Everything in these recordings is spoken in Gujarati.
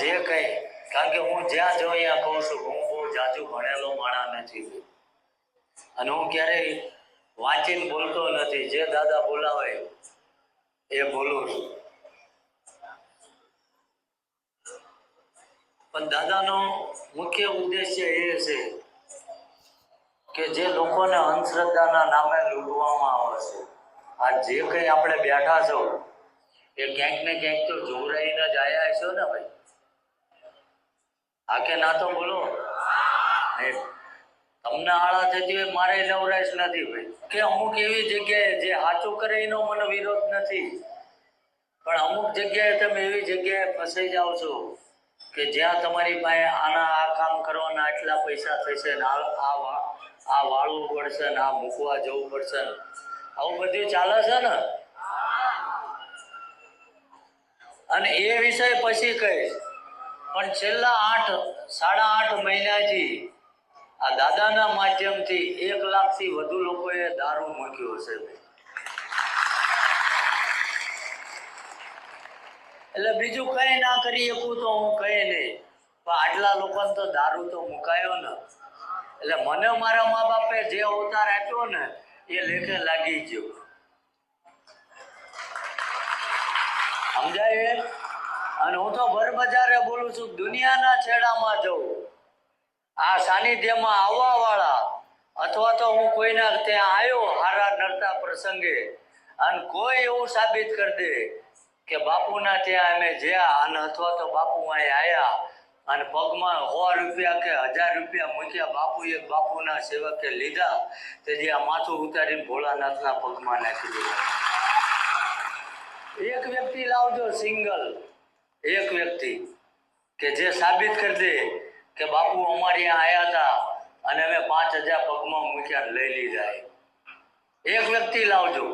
જે કંઈ, કારણ કે હું જ્યાં જોઉં ત્યાં કહું છું હું બહુ જાજુ ભણેલો માણા નથી. અને હું ક્યારેય વાંચીને બોલતો નથી. જે દાદા બોલાવે એ બોલું છું. પણ દાદાનો મુખ્ય ઉદ્દેશ્ય એ છે કે જે લોકોને અંધશ્રદ્ધાના નામે લૂંટવામાં આવે છે. આ જે કંઈ આપણે બેઠા છો, એ ક્યાંક ને ક્યાંક તો જોરાઈને જ આયા છો ને ભાઈ. હા કે ના તો બોલો તમને આળા થતી હોય, મારે નવરાશ નથી ભાઈ. કે અમુક એવી જગ્યાએ જે સાચું કરે એનો મને વિરોધ નથી. પણ અમુક જગ્યાએ તમે એવી જગ્યાએ ફસાઈ જાઓ છો કે જ્યાં તમારી પાસે આના આ કામ કરવાના આટલા પૈસા થશે ને આ આ વાળવું પડશે ને આ મૂકવા જવું પડશે ને. આવું બધું ચાલે છે ને? અને એ વિષય પછી કહીશ. પણ છેલ્લા આઠ, સાડા આઠ મહિનાથી આ દાદાના માધ્યમથી એક લાખથી વધુ લોકોએ દારૂ મૂક્યો હશે. એટલે બીજું કઈ ના કરી શકું તો હું કઈ નહીં. પણ આટલા લોકોને તો દારૂ તો મુકાયો ને. એટલે મને મારા મા બાપે જે અવતાર આપ્યો ને, એ લેખે લાગી ગયો. સમજાય? અને હું તો બજારે બોલું છું, દુનિયાના છેડામાં જવું. આ સાનિધ્યમાં આવવા વાળા અથવા તો હું કોઈના ત્યાં આવ્યો હારા નડતા પ્રસંગે અને કોઈ એવું સાબિત કરી દે કે બાપુના ત્યાં અમે જ્યાં અને અથવા તો બાપુ અહીં આવ્યા અને પગમાં સો રૂપિયા કે હજાર રૂપિયા મૂક્યા બાપુ એક બાપુના સેવકે લીધા તે જે આ માથું ઉતારીને ભોળાનાથના પગમાં નાખી દીધા. એક વ્યક્તિ લાવજો સિંગલ. એક વ્યક્તિ કે જે સાબિત કરી દે કે બાપુ અમારે ત્યાં આવ્યા હતા અને અમે પાંચ હજાર પગમાં મૂક્યા લઈ લીધા. એક વ્યક્તિ લાવજો.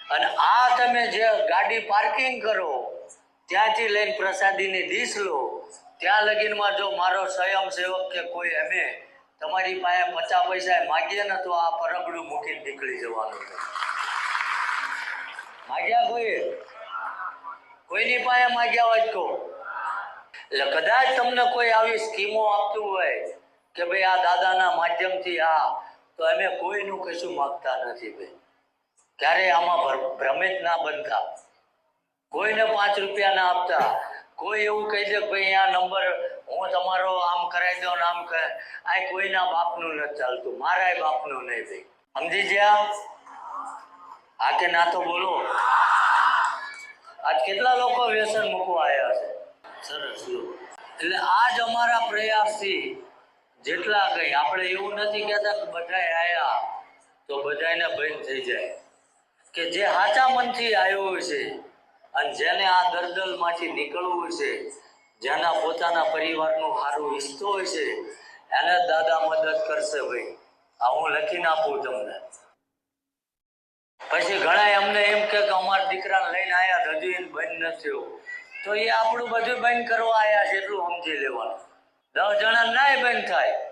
અને આ તમે જે ગાડી પાર્કિંગ કરો, ત્યાંથી લઈને પ્રસાદીની ડીશ લો, ત્યાં લગીનમાં જો મારો સ્વયંસેવક કે કોઈ અમે તમારી પાસે પચાસ પૈસા માગીએ ને તો આ પરબડું મૂકીને નીકળી જવાનું માગ્યા કોઈ? કોઈની પાસે માગ્યા હોય તો એટલે કદાચ તમને કોઈ આવી સ્કીમો આપતું હોય કે ભાઈ આ દાદાના માધ્યમથી આ, તો અમે કોઈનું કશું માગતા નથી ભાઈ. ક્યારે આમાં ભ્ર- ભ્રમિત ના બનતા. કોઈને પાંચ રૂપિયા ના આપતા. કોઈ એવું કહી દે ભાઈ આ નંબર હું તમારો આમ કરાવી દઉં આમ કરે આ કોઈના બાપનું નથી ચાલતું. મારા બાપનું નહીં ભાઈ. સમજી ગયા? આ કે ના તો બોલો. આજ કેટલા લોકો વ્યસન મૂકવા આવ્યા છે? સરસ એટલે આજ અમારા પ્રયાસથી જેટલા કઈ, આપણે એવું નથી કહેતા કે બધાય આવ્યા તો બધાને બંધ થઈ જાય. કે જે સાચા મનથી આવ્યો છે અને જેને આ દરદલમાંથી નીકળવું છે, જેના પોતાના પરિવારનું સારું ઈચ્છતો હોય છે, એને દાદા મદદ કરશે ભાઈ. આ હું લખીને આપું તમને. પછી ઘણા અમને એમ કે અમારા દીકરાને લઈને આયા હજુ એને બંધ નથી તો એ આપણું બધું બંધ કરવા આવ્યા છે એટલું સમજી લેવાનું. દસ જણા નાય બંધ થાય.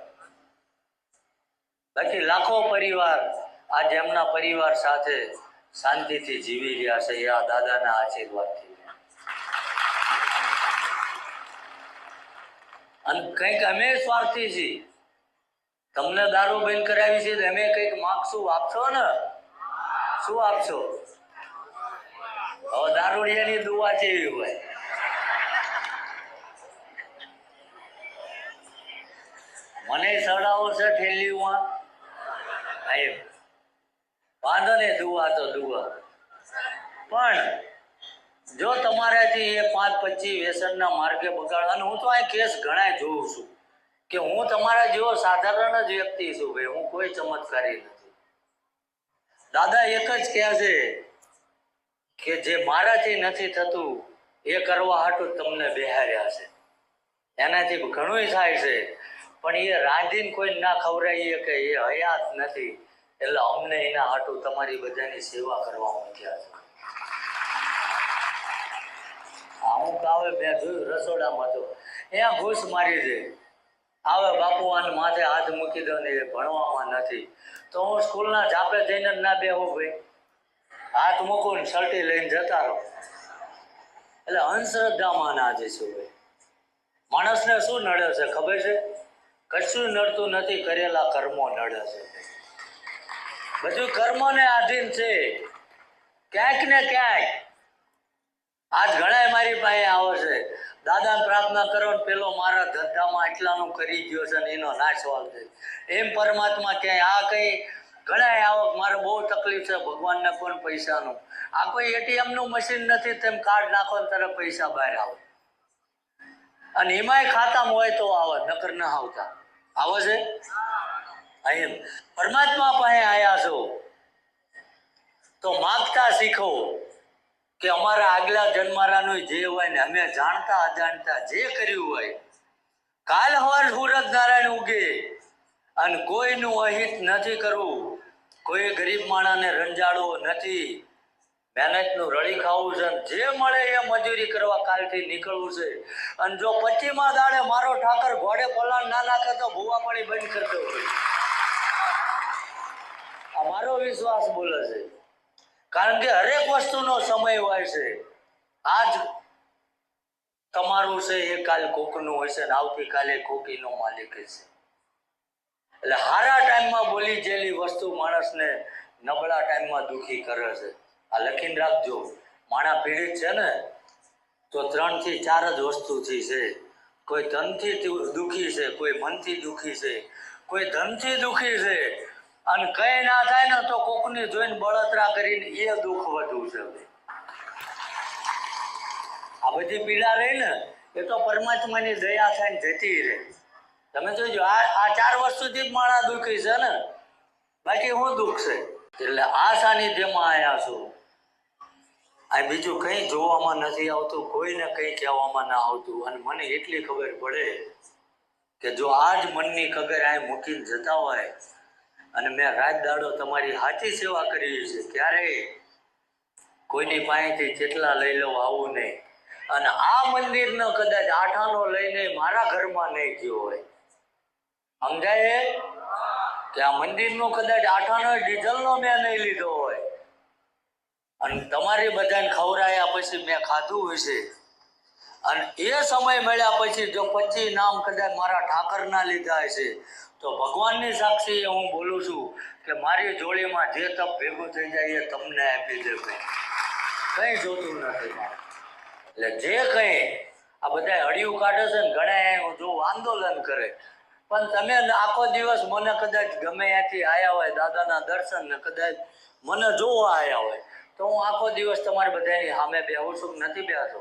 બાકી લાખો પરિવાર આજે એમના પરિવાર સાથે શાંતિથી જીવી રહ્યા છે. એ આ દાદાના આશીર્વાદથી. અને કંઈક અમે સ્વાર્થી છીએ. તમને દારૂ બંધ કરાવી છે તો અમે કંઈક માગશું આપશો ને? શું આપશો? હવે દારૂડિયાની દુવા જેવી હોય. મને સડાવો છે ઠેલીમાં આય વાંધો ને દુવા તો દુવા પણ જો તમારાથી એ પાંચ પચીસ વ્યસનના માર્ગે બગાડ, અને હું તો આ કેસ ઘણા જોઉં છું કે હું તમારા જેવો સાધારણ જ વ્યક્તિ છું ભાઈ, હું કોઈ ચમત્કારી નથી. દાદા એક જ કહે છે કે જે મારાથી નથી થતું, એ કરવા હાટું તમને બેહાર્યા છે. એનાથી ઘણું થાય છે, પણ એ રાંધીને કોઈ ના ખવડાવીએ કે એ હયાત નથી, એટલે અમને એના હાટું તમારી બધાની સેવા કરવા મૂક્યા છે. અમુક આવે મેં જોયું રસોડામાં તો, અહીંયા ઘૂસ મારી દે. આવે બાપુ આને માથે હાથ મૂકી નથી. તો હું સ્કૂલના ઝાપે જઈને ના બેહું ભાઈ. હાથ મૂકું ને સલટી લઈને જતા રહો. એટલે અંધશ્રદ્ધામાં ના જઈશું ભાઈ. માણસને શું નડે છે ખબર છે? કશું નડતું નથી, કરેલા કર્મો નડે છે બધું કર્મોને આધીન છે. ક્યાંક ને ક્યાંક આજ ઘણા મારી પાસે આવે છે. દાદાને પ્રાર્થના કરો ને પેલો મારા ધંધામાં એટલાનું કરી ગયો છે ને એનો નાશ છે એમ પરમાત્મા ક્યાંય આ કઈ ઘણા આવક, મારે બહુ તકલીફ છે ભગવાનને કોણ પૈસાનું. આ કોઈ એટીએમનું મશીન નથી, તેમ કાર્ડ નાખો ને તરફ પૈસા બહાર આવે. અને એમાંય ખાતામાં હોય તો આવે, નકર ના આવતા. આવે છે? એમ. પરમાત્મા પાસે આયા છો. તો માગતા શીખો. કે અમારા આગલા જન્મારાનું જે હોય ને અમે જાણતા અજાણતા જે કર્યું હોય, કાલ હવાર સુરત નારાયણ ઉગે અને કોઈનું અહિત નથી કરવું, કોઈ ગરીબ માણસને રંજાડવો નથી, મહેનતનું રળી ખાવું છે જે મળે એ મજૂરી કરવા કાલથી નીકળવું છે. અને જો પચીમાં દાડે મારો ઠાકર ઘોડે પલાણ ના નાખે તો ભૂવા પાણી બંધ કરી દેવું પડે આ મારો વિશ્વાસ બોલે છે. કારણ કે હરેક વસ્તુનો સમય હોય છે. આજ તમારું છે, એ કાલ કોકનું હશે ને આવતીકાલે કોકીનો માલિક હશે એટલે હારા ટાઈમમાં બોલી જેલી વસ્તુ માણસને નબળા ટાઈમમાં દુખી કરે છે. આ લખીને રાખજો. માણા પીડિત છે ને, તો ત્રણથી ચાર જ વસ્તુથી છે. કોઈ ધનથી દુઃખી છે, કોઈ મનથી દુઃખી છે. કોઈ ધનથી દુઃખી છે અને કઈ ના થાય ને તો કોકની જોઈને બળતરા કરીને એ દુઃખ વધુ છે. આ બધી પીડા રહી ને, એ તો પરમાત્માની દયા થાય ને જતી રહે. તમે જોજો, આ આ ચાર વર્ષોથી જ માણા દુઃખી છે ને. બાકી હું દુઃખ છે. એટલે આ સાનિધ્યમાં આવ્યા છું. આ બીજું કંઈ જોવામાં નથી આવતું, કોઈને કંઈ કહેવામાં ના આવતું. અને મને એટલી ખબર પડે કે જો આજ મનની કગર આ મૂકીને જતા હોય અને મેં રાત દાડો તમારી સાચી સેવા કરી છે. ક્યારે કોઈની પાસેથી જેટલા લઈ લો આવું નહીં. અને આ મંદિરનો કદાચ આઠાનો લઈને મારા ઘરમાં નહીં ગયો હોય. સમજાય કે આ મંદિરનો કદાચ આઠાનો ડીઝલનો મેં નહીં લીધો હોય. અને તમારી બધાને ખવડાયા પછી મેં ખાધું હશે. અને એ સમય મળ્યા પછી જો પચી નામ કદાચ મારા ઠાકરના લીધા હશે, તો ભગવાનની સાક્ષી હું બોલું છું કે મારી જોડીમાં જે તપ ભેગું થઈ જાય એ તમને આપી દે કંઈ જોતું નથી એટલે જે કંઈ આ બધા હળિયું કાઢે છે ને ઘણા જો આંદોલન કરે. પણ તમે આખો દિવસ મને કદાચ ગમે ત્યાંથી આવ્યા હોય, દાદાના દર્શન ને કદાચ મને જોવા આવ્યા હોય, તો હું આખો દિવસ તમારે બધાની સામે બેહું છું નથી બેહતો?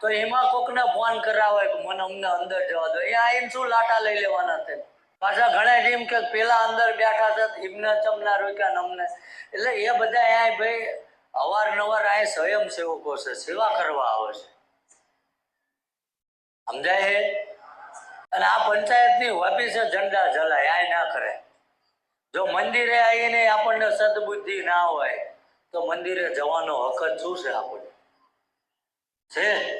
તો એમાં કોકને ફોન કરાવે કે મને અમને અંદર જવા દો. એ આઈને શું લાટા લઈ લેવાના છે? પાછા ઘણા જેમ કે પેલા અંદર બેઠા છે, એમને ચમના રોક્યા અમને. એટલે એ બધા આ ભાઈ અવારનવાર આ સ્વયંસેવકો છે, સેવા કરવા આવે છે. સમજાય છે? અને આ પંચાયતની ઓફિસે ઝંડા જલાય આ ના કરે. જો મંદિરે આવીને આપણને સદબુદ્ધિ ના હોય, તો મંદિરે જવાનો હક જ શું છે આપણને? છે?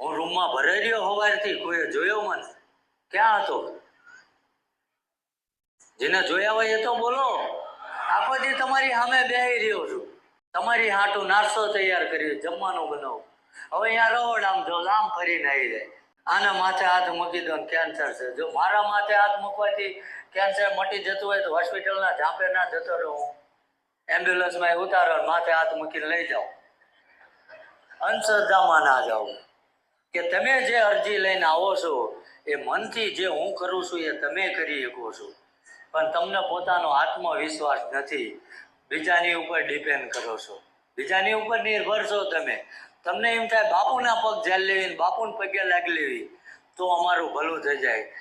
હું રૂમમાં ભરાઈ રહ્યો હોવાથી કોઈએ જોયો મને. ક્યાં હતો? જેને જોયા હોય એ તો બોલો. આખો દી તમારી સામે બેહી રહ્યો છું. તમારી હાટું નાસ્તો તૈયાર કર્યો જમવાનું બનાવો. હવે અહીંયા રહોડ આમ જો, આમ ફરીને આવી જાય. આના માથે હાથ મૂકી દો કેન્સર છે. જો મારા માથે હાથ મૂકવાથી કેન્સર મટી જતું હોય તો હોસ્પિટલના ઝાંપે ના જતો રહું. એમ્બ્યુલન્સમાં ઉતારો માથે હાથ મૂકીને લઈ જાઓ. અંધશ્રદ્ધામાં ના જાઓ કે તમે જે અરજી લઈને આવો છો, એ મનથી જે હું કરું છું, એ તમે કરી શકો છો. પણ તમને પોતાનો આત્મવિશ્વાસ નથી. બીજાની ઉપર ડિપેન્ડ કરો છો. બીજાની ઉપર નિર્ભર છો તમે. તમને એમ થાય, બાપુના પગ ઝેલ લેવી બાપુને પગે લાગી લેવી. તો અમારું ભલું થઈ જાય.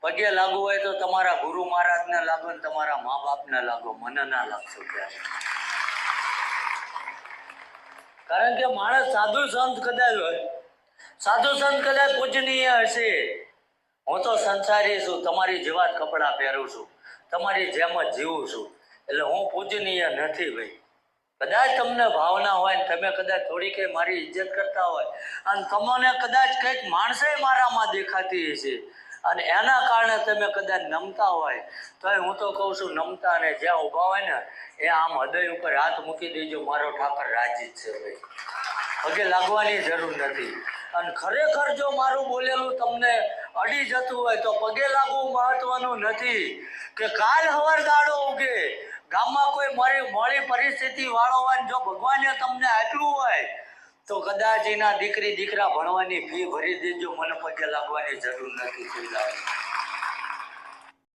પગે લાગવું હોય તો તમારા ગુરુ મહારાજને લાગો ને તમારા મા બાપને લાગો. મને ના લાગશો ત્યારે કારણ કે માણસ સાધુ સંત કદાચ હોય, સાધુ સંત કદાચ પૂજનીય હશે. હું તો સંસારી છું, તમારી જેવા જ કપડાં પહેરું છું, તમારી જેમ જ જીવું છું. એટલે હું પૂજનીય નથી ભાઈ. કદાચ તમને ભાવના હોય ને તમે કદાચ થોડી કંઈ મારી ઇજ્જત કરતા હોય, અને તમને કદાચ કંઈક માણસે મારામાં દેખાતી હશે. અને એના કારણે તમે કદાચ નમતા હોય તો હું તો કહું છું નમતા અને જ્યાં ઊભા હોય ને, એ આમ હૃદય ઉપર હાથ મૂકી દેજો, મારો ઠાકર રાજી છે ભાઈ. પગે લાગવાની જરૂર નથી. અને ખરેખર જો મારું બોલેલું તમને અડી જતું હોય, તો પગે લાગવું મહત્વનું નથી કે કાલ હવાર દાડો ઉગે. ગામમાં કોઈ મારી મોડી પરિસ્થિતિ વાળો હોય જો ભગવાને તમને આપ્યું હોય તો કદાચ એના દીકરી, દીકરા ભણવાની ફી ભરી દેજો મને પગે લાગવાની જરૂર નથી કોઈ.